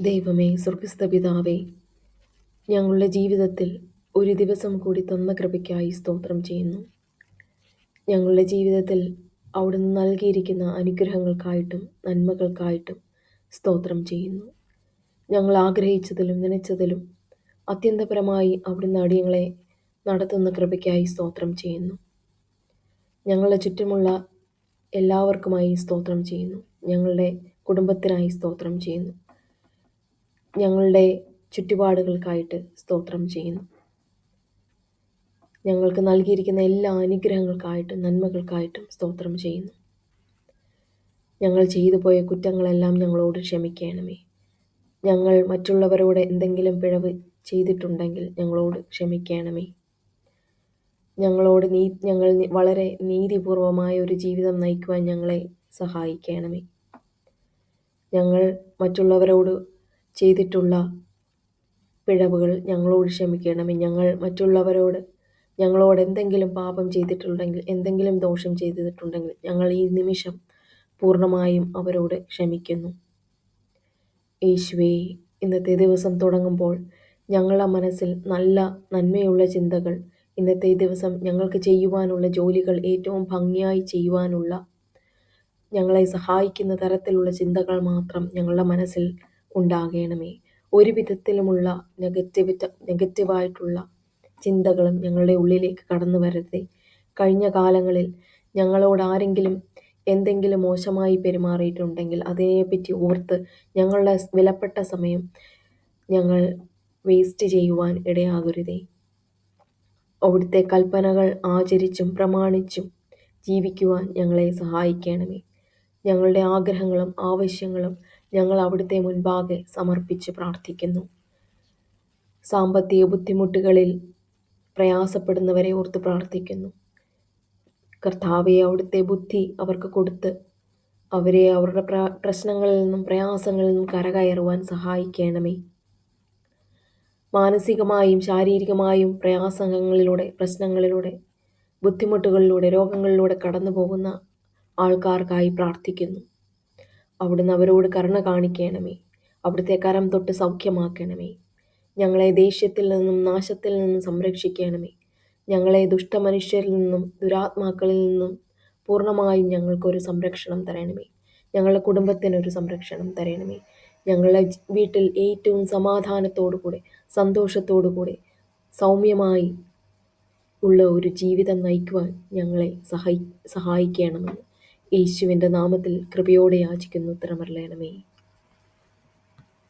ദൈവമേ സ്വർഗസ്ഥ പിതാവേ ഞങ്ങളുടെ ജീവിതത്തിൽ ഒരു ദിവസം കൂടി തന്ന കൃപയ്ക്കായി സ്തോത്രം ചെയ്യുന്നു. ഞങ്ങളുടെ ജീവിതത്തിൽ അവിടുന്ന് നൽകിയിരിക്കുന്ന അനുഗ്രഹങ്ങൾക്കായിട്ടും നന്മകൾക്കായിട്ടും സ്തോത്രം ചെയ്യുന്നു. ഞങ്ങൾ ആഗ്രഹിച്ചതിലും നനച്ചതിലും അത്യന്തപരമായി അവിടുന്ന് അടിയങ്ങളെ നടത്തുന്ന കൃപയ്ക്കായി സ്തോത്രം ചെയ്യുന്നു. ഞങ്ങളുടെ ചുറ്റുമുള്ള എല്ലാവർക്കുമായി സ്തോത്രം ചെയ്യുന്നു. ഞങ്ങളുടെ കുടുംബത്തിനായി സ്തോത്രം ചെയ്യുന്നു. ഞങ്ങളുടെ ചുറ്റുപാടുകൾക്കായിട്ട് സ്തോത്രം ചെയ്യുന്നു. ഞങ്ങൾക്ക് നൽകിയിരിക്കുന്ന എല്ലാ അനുഗ്രഹങ്ങൾക്കായിട്ടും നന്മകൾക്കായിട്ടും സ്തോത്രം ചെയ്യുന്നു. ഞങ്ങൾ ചെയ്തു പോയ കുറ്റങ്ങളെല്ലാം ഞങ്ങളോട് ക്ഷമിക്കണമേ. ഞങ്ങൾ മറ്റുള്ളവരോട് എന്തെങ്കിലും പിഴവ് ചെയ്തിട്ടുണ്ടെങ്കിൽ ഞങ്ങളോട് ക്ഷമിക്കണമേ. ഞങ്ങളോട് നീ ഞങ്ങൾ വളരെ നീതിപൂർവമായ ഒരു ജീവിതം നയിക്കുവാൻ ഞങ്ങളെ സഹായിക്കണമേ. ഞങ്ങൾ മറ്റുള്ളവരോട് ചെയ്തിട്ടുള്ള പിഴവുകൾ ഞങ്ങളോട് ക്ഷമിക്കണമേ. ഞങ്ങൾ മറ്റുള്ളവരോട് ഞങ്ങളോട് എന്തെങ്കിലും പാപം ചെയ്തിട്ടുണ്ടെങ്കിൽ എന്തെങ്കിലും ദോഷം ചെയ്തിട്ടുണ്ടെങ്കിൽ ഞങ്ങൾ ഈ നിമിഷം പൂർണമായും അവരോട് ക്ഷമിക്കുന്നു. യേശുവേ ഇന്നത്തെ ദിവസം തുടങ്ങുമ്പോൾ ഞങ്ങളുടെ മനസ്സിൽ നല്ല നന്മയുള്ള ചിന്തകൾ ഇന്നത്തെ ദിവസം ഞങ്ങൾക്ക് ചെയ്യുവാനുള്ള ജോലികൾ ഏറ്റവും ഭംഗിയായി ചെയ്യുവാനുള്ള ഞങ്ങളെ സഹായിക്കുന്ന തരത്തിലുള്ള ചിന്തകൾ മാത്രം ഞങ്ങളുടെ മനസ്സിൽ ഉണ്ടാകണമേ. ഒരു വിധത്തിലുമുള്ള നെഗറ്റിവിറ്റ നെഗറ്റീവായിട്ടുള്ള ചിന്തകളും ഞങ്ങളുടെ ഉള്ളിലേക്ക് കടന്നു വരരുതേ. കഴിഞ്ഞ കാലങ്ങളിൽ ഞങ്ങളോട് ആരെങ്കിലും എന്തെങ്കിലും മോശമായി പെരുമാറിയിട്ടുണ്ടെങ്കിൽ അതിനെപ്പറ്റി ഓർത്ത് ഞങ്ങളുടെ വിലപ്പെട്ട സമയം ഞങ്ങൾ വേസ്റ്റ് ചെയ്യുവാൻ ഇടയാകരുതേ. അവിടുത്തെ കൽപ്പനകൾ ആചരിച്ചും പ്രമാണിച്ചും ജീവിക്കുവാൻ ഞങ്ങളെ സഹായിക്കണമേ. ഞങ്ങളുടെ ആഗ്രഹങ്ങളും ആവശ്യങ്ങളും ഞങ്ങൾ അവിടുത്തെ മുൻപാകെ സമർപ്പിച്ച് പ്രാർത്ഥിക്കുന്നു. സാമ്പത്തിക ബുദ്ധിമുട്ടുകളിൽ പ്രയാസപ്പെടുന്നവരെ ഓർത്ത് പ്രാർത്ഥിക്കുന്നു. കർത്താവെ അവിടുത്തെ ബുദ്ധി അവർക്ക് കൊടുത്ത് അവരെ അവരുടെ പ്രശ്നങ്ങളിൽ നിന്നും പ്രയാസങ്ങളിൽ നിന്നും കരകയറുവാൻ സഹായിക്കണമേ. മാനസികമായും ശാരീരികമായും പ്രയാസങ്ങളിലൂടെ പ്രശ്നങ്ങളിലൂടെ ബുദ്ധിമുട്ടുകളിലൂടെ രോഗങ്ങളിലൂടെ കടന്നു പോകുന്ന ആൾക്കാർക്കായി പ്രാർത്ഥിക്കുന്നു. അവിടുന്ന് അവരോട് കരുണ കാണിക്കണമേ. അവിടുത്തെ കരം തൊട്ട് സൗഖ്യമാക്കണമേ. ഞങ്ങളെ ദേഷ്യത്തിൽ നിന്നും നാശത്തിൽ നിന്നും സംരക്ഷിക്കണമേ. ഞങ്ങളെ ദുഷ്ടമനുഷ്യരിൽ നിന്നും ദുരാത്മാക്കളിൽ നിന്നും പൂർണമായും ഞങ്ങൾക്കൊരു സംരക്ഷണം തരണമേ. ഞങ്ങളുടെ കുടുംബത്തിനൊരു സംരക്ഷണം തരണമേ. ഞങ്ങളുടെ വീട്ടിൽ ഏറ്റവും സമാധാനത്തോടു കൂടെ സന്തോഷത്തോടു കൂടെ സൗമ്യമായി ഉള്ള ഒരു ജീവിതം നയിക്കുവാൻ ഞങ്ങളെ സഹായി സഹായിക്കണമെന്ന്. യേശുവിന്റെ നാമത്തിൽ കൃപയോടെ യാചിക്കുന്നു ഉത്തരമറിയണമേ